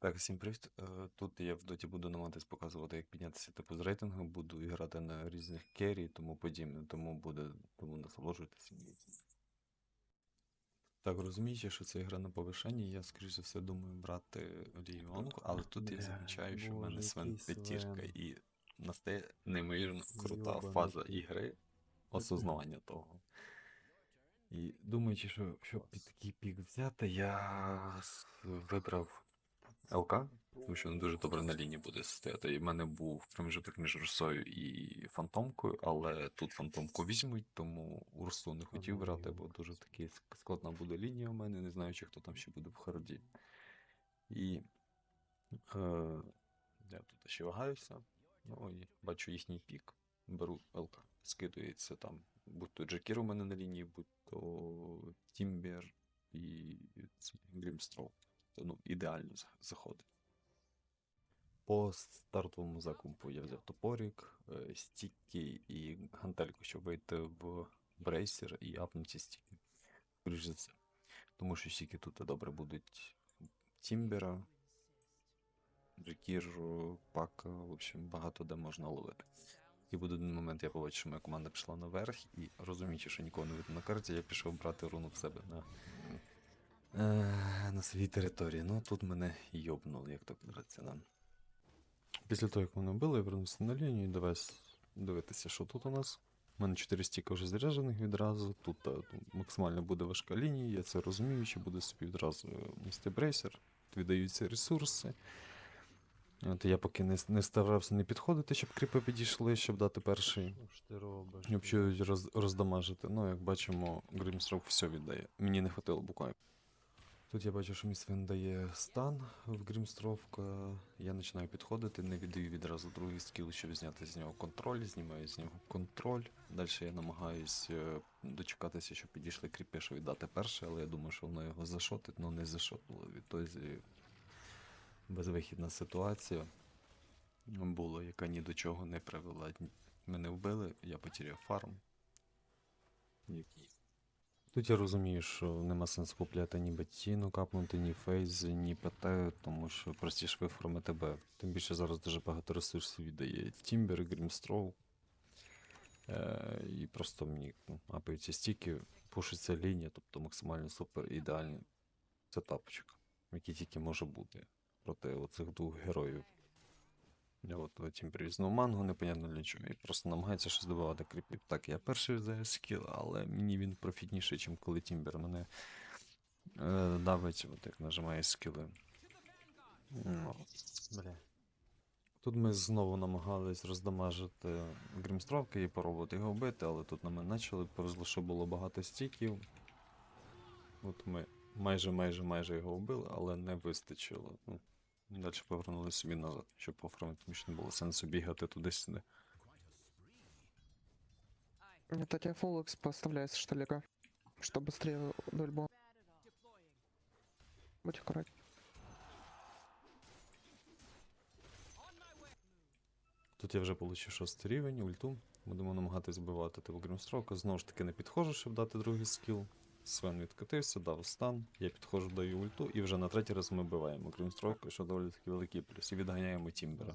Так, всім привіт. Е, Тут я в доті буду намагатись показувати, як піднятися типу з рейтингу, буду грати на різних керрі і тому подібне, тому буде, тому насолоджуйтесь. Так, розуміючи, що це гра на повишенні, я, скоріш за все, думаю брати Ліонку, але тут я замічаю, що в мене Свен Свен. і настає неймовірно крута фаза ігри, осознавання того. І думаючи, що щоб під такий пік взяти, я вибрав ЛК, тому що він дуже добре на лінії буде стояти. І в мене був проміжок між Урсою і Фантомкою, але тут Фантомку візьмуть, тому Урсу не хотів брати, бо дуже таки складна буде лінія у мене, не знаю, чи хто там ще буде в харді. І е, я тут ще вагаюся. Ну і бачу їхній пік. Беру ЛК. Скидується там, будь то Джекір у мене на лінії, будь то Тімбер і цей Грімстроу. Ну, ідеально заходить. По стартовому закупу я взяв топорик, е, стіки і гантельку, щоб вийти в брейсер і апнути стіки. Це. Тому що стіки тут добре будуть Тімбера, Джекір, Пака, в общем, багато де можна ловити. І в один момент я побачив, що моя команда пішла наверх, і розуміючи, що нікого не видно на карті, я пішов брати руну в себе на, е, на своїй території. Ну тут мене йобнули, як то кажеться. Да. Після того, як мене вбили, я вернувся на лінію і давай дивитися, що тут у нас. У мене 4 стіка вже заряджених відразу. Тут е, ну, максимально буде важка лінія, я це розумію, що буде собі відразу нести брейсер, віддаються ресурси. От я поки не, не старався не підходити, щоб кріпи підійшли, щоб дати перший. Що ж ти робиш? І взагалі роз, роздамажити. Ну, як бачимо, Грімстрок все віддає. Мені не хватило буквально. Тут я бачу, що мій свин дає стан в Грімстровка. Я починаю підходити, не віддаю відразу другий скіл, щоб зняти з нього контроль, знімаю з нього контроль. Далі я намагаюсь е, дочекатися, щоб підійшли кріпи, щоб віддати перше, але я думаю, що воно його зашотить, але не зашотило. Відтоді безвихідна ситуація була, яка ні до чого не привела. Мене вбили, я потеряв фарм. Який. Тут я розумію, що нема сенсу купляти ні Беттіну капнути, ні Фейз, ні ПТ, тому що простіше виформити Б. Тим більше зараз дуже багато ресурсів віддає Тімбер, Грімстроу. Е, і просто мені ну, апаються стіки, пушиться лінія, тобто максимально супер ідеальний сетапчик, який тільки може бути проти оцих двох героїв. От потім привізнув мангу, непонятно для чого. І просто намагається щось добивати кріпів. Так, я перший взяв скіл, але мені він профітніший, ніж коли Тімбер мене е, давить, от як нажимає скіли. Ну, Бля. Тут ми знову намагались роздамажити Грімстровки і пробувати його вбити, але тут на мене почали, повезло, що було багато стіків. От ми майже майже майже його вбили, але не вистачило. Ну, далі повернули собі назад, щоб пофармити, тому що не було сенсу бігати туди-сюди. Это тебе фулл экс поставляется шталера, чтобы быстрее дуэль была. Будь аккуратен. Тут я вже отримав шостий рівень, ульту. Будемо намагатись збивати типу Грімстрока. Знову ж таки не підходжу, щоб дати другий скіл. Свен відкатився, дав стан. Я підходжу, даю ульту, і вже на третій раз ми вбиваємо Крім Грімстрока, що доволі таки великий плюс. І відганяємо Тімбера.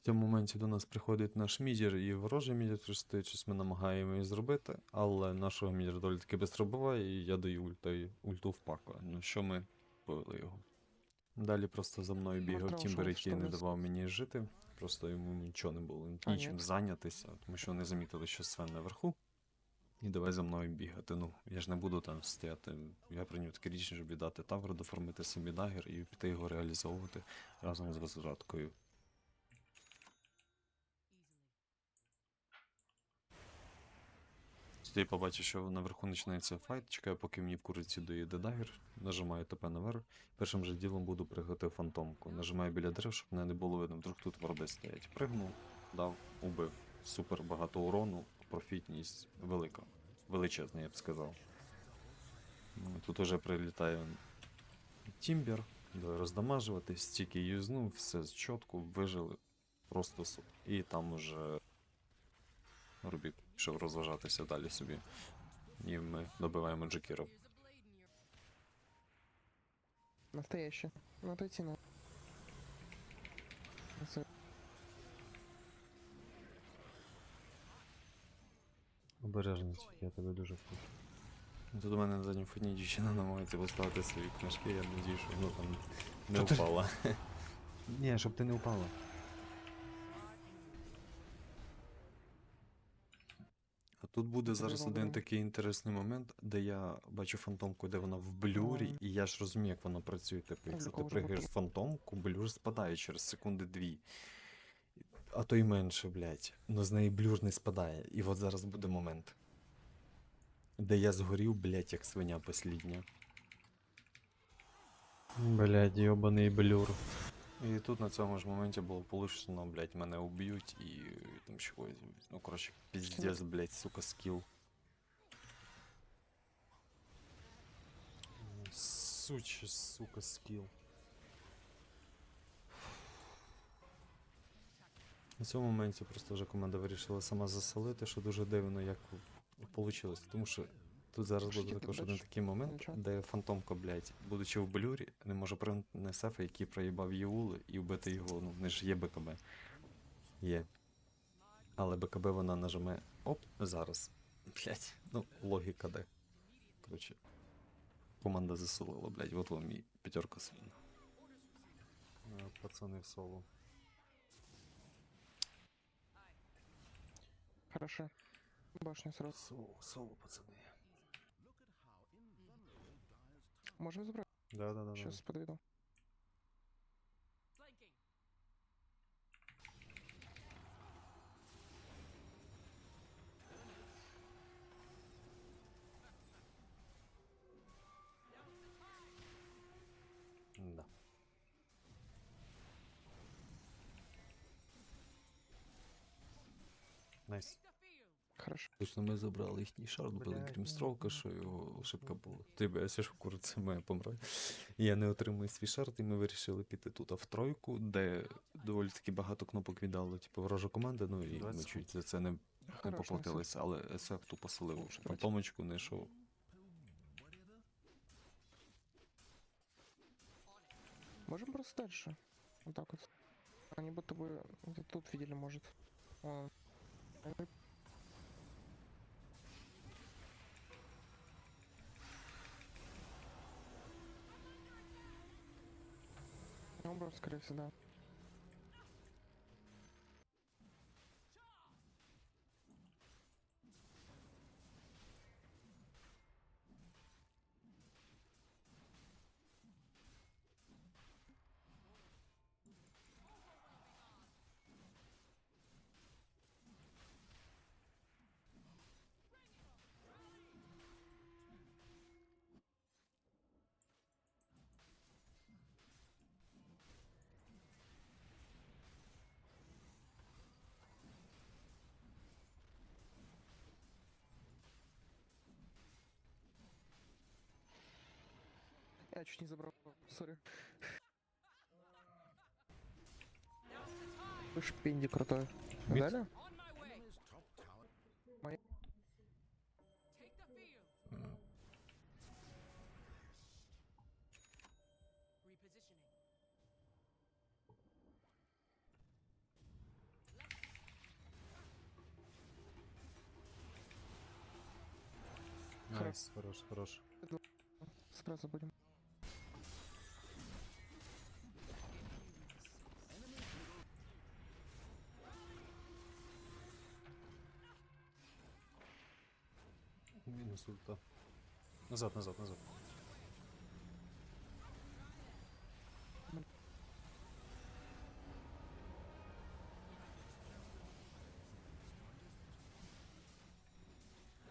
В цьому моменті до нас приходить наш мідір і ворожий мідір щось ми намагаємо її зробити, але нашого мідера доволі таки швидко буває, і я даю ульту, ульту в паку. Ну що ми побили його. Далі просто за мною бігав Тімбер, який не давав мені жити. Просто йому нічого не було нічим зайнятися, тому що вони замітили, що Свен наверху. І давай за мною бігати. Ну, я ж не буду там стояти. Я прийняв таке рішення, щоб віддати тавер, доформити собі дагер і піти його реалізовувати разом з розвраткою. Тоді я побачив, що наверху починається файт, чекаю, поки мені в куриці доїде дагер, нажимаю ТП наверх. Першим же ділом буду пригати фантомку. Нажимаю біля дерев, щоб мене не було видно, вдруг тут вороби стоять. Пригнув, дав, убив. Супер багато урону, профітність велика. Величезна, я б сказав. Ну, Тут уже прилітає Тімбер, роздамажувати, стільки юзнув, все з чітко, вижили. Просто супер. І там уже Рубік пішов розважатися далі собі. І ми добиваємо Джекіра. Настоящий. Ну, отойти на. Це- Обережність, я тебе дуже прошу. Тут у мене на задньому фоні дівчина намагається поставити свої книжки, я надію, що воно там не Що ти- впала. Ні, щоб ти не впала. А тут буде зараз один такий інтересний момент, де я бачу фантомку, де вона в блюрі, і я ж розумію, як воно працює. Типу, якщо ти пригаєш фантомку, блюр спадає через секунди дві. А то й менше, блядь. Но з неї блюр не спадає. І от зараз буде момент. Де я згорів, блядь, як свиня послідня. Блядь, йобаний блюр. І тут на цьому ж моменті було полишено, блядь, мене уб'ють і там чогось. Ну, коротше, піздець, блядь, сука, скіл. Сучий, сука, скіл. На цьому моменті просто вже команда вирішила сама засолити, що дуже дивно, як вийшло. Тому що тут зараз буде також один такий момент, де фантомка, блядь, будучи в блюрі, не може прийняти сефа, який проїбав Єули, і вбити його. Ну, не ж є БКБ. Є. Але БКБ вона нажме. Оп, зараз. Блять, ну, логіка де. Коротше. Команда засолила, блять, от вам і п'ятерка свина. Пацани в соло. Хорошо. Башня сразу. Соло, соло, пацаны. Можем забрать? Да, да, да. Сейчас подведу. Найс. Хорошо. Точно ми забрали їхній шард, били Блядь, Грімстроука, ну, що ну, його ну, ошибка ну, була. Ти б, я ж кур, це моя помре. Я не отримую свій шард, і ми вирішили піти тут а в тройку, де доволі таки багато кнопок віддало, типу, ворожа команда, ну і ми чуть за це не, не поплатилися, але СФ тупо посилив. Лучше брать. Фантомочку не йшов. Можем просто дальше. Вот так вот. Они будто бы тут видели, может. Вон. Они- Я убрал, скорее всего, да. Я чуть не забрал, сори. Шпинди крутой. Дали? Найс, хорош, хорош. Сразу будем. Мінус ульта. Назад, назад, назад.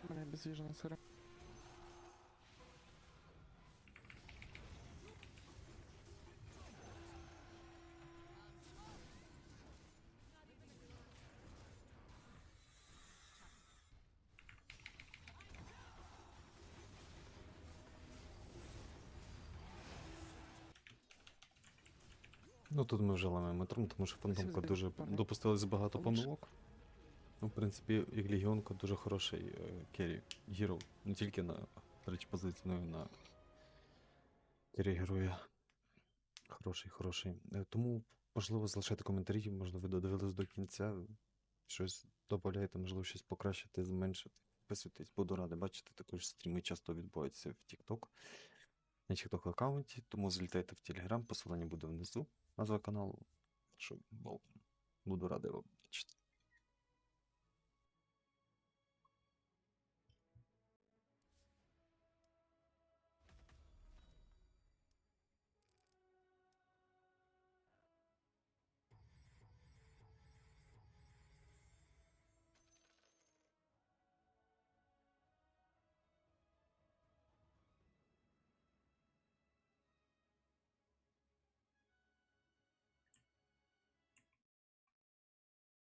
Бля, безвижно, сори. Ну тут ми вже ламаємо трон, тому що фантомка дуже допустилось багато помилок. Ну, в принципі, як Легіонка дуже хороший керрі герой. Не тільки на третій позиції, але й на керрі героя. Хороший, хороший. Е, Тому, можливо, залишайте коментарі, можливо, ви додивились до кінця. Щось додаєте, можливо, щось покращити, зменшити. Підписуйтесь, буду радий бачити. Також стріми часто відбуваються в TikTok. На TikTok аккаунті, тому залітайте в Telegram, посилання буде внизу, назва каналу. Що, well, буду радий вам.